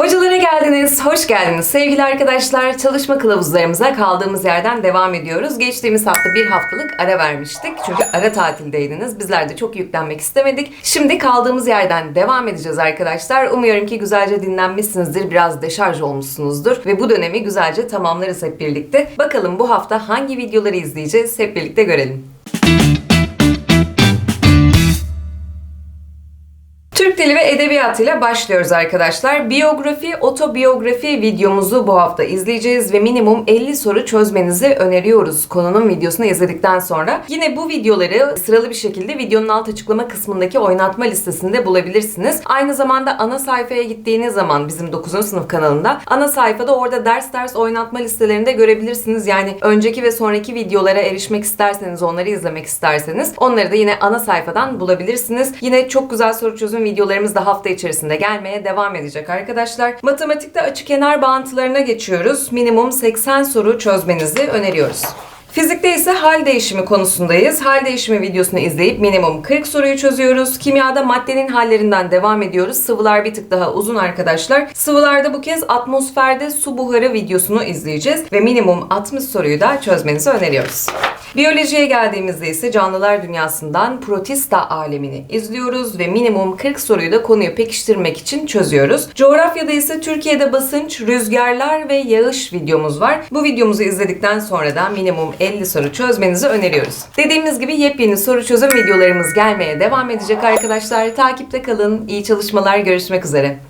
Hocalara geldiniz, hoş geldiniz. Sevgili arkadaşlar, çalışma kılavuzlarımıza kaldığımız yerden devam ediyoruz. Geçtiğimiz hafta bir haftalık ara vermiştik. Çünkü ara tatildeydiniz. Bizler de çok yüklenmek istemedik. Şimdi kaldığımız yerden devam edeceğiz arkadaşlar. Umuyorum ki güzelce dinlenmişsinizdir, biraz deşarj olmuşsunuzdur ve bu dönemi güzelce tamamlarız hep birlikte. Bakalım bu hafta hangi videoları izleyeceğiz hep birlikte görelim. Türk Dili ve Edebiyatı'yla başlıyoruz arkadaşlar. Biyografi, otobiyografi videomuzu bu hafta izleyeceğiz ve minimum 50 soru çözmenizi öneriyoruz konunun videosunu izledikten sonra. Yine bu videoları sıralı bir şekilde videonun alt açıklama kısmındaki oynatma listesinde bulabilirsiniz. Aynı zamanda ana sayfaya gittiğiniz zaman bizim 9. sınıf kanalında ana sayfada orada ders ders oynatma listelerinde görebilirsiniz. Yani önceki ve sonraki videolara erişmek isterseniz, onları izlemek isterseniz onları da yine ana sayfadan bulabilirsiniz. Yine çok güzel soru çözüm videolarımız da hafta içerisinde gelmeye devam edecek arkadaşlar. Matematikte açı kenar bağıntılarına geçiyoruz. Minimum 80 soru çözmenizi öneriyoruz. Fizikte ise hal değişimi konusundayız. Hal değişimi videosunu izleyip minimum 40 soruyu çözüyoruz. Kimyada maddenin hallerinden devam ediyoruz. Sıvılar bir tık daha uzun arkadaşlar. Sıvılarda bu kez atmosferde su buharı videosunu izleyeceğiz ve minimum 60 soruyu da çözmenizi öneriyoruz. Biyolojiye geldiğimizde ise canlılar dünyasından protista alemini izliyoruz ve minimum 40 soruyu da konuyu pekiştirmek için çözüyoruz. Coğrafyada ise Türkiye'de basınç, rüzgarlar ve yağış videomuz var. Bu videomuzu izledikten sonra da minimum 50 soru çözmenizi öneriyoruz. Dediğimiz gibi yepyeni soru çözüm videolarımız gelmeye devam edecek arkadaşlar. Takipte kalın. İyi çalışmalar. Görüşmek üzere.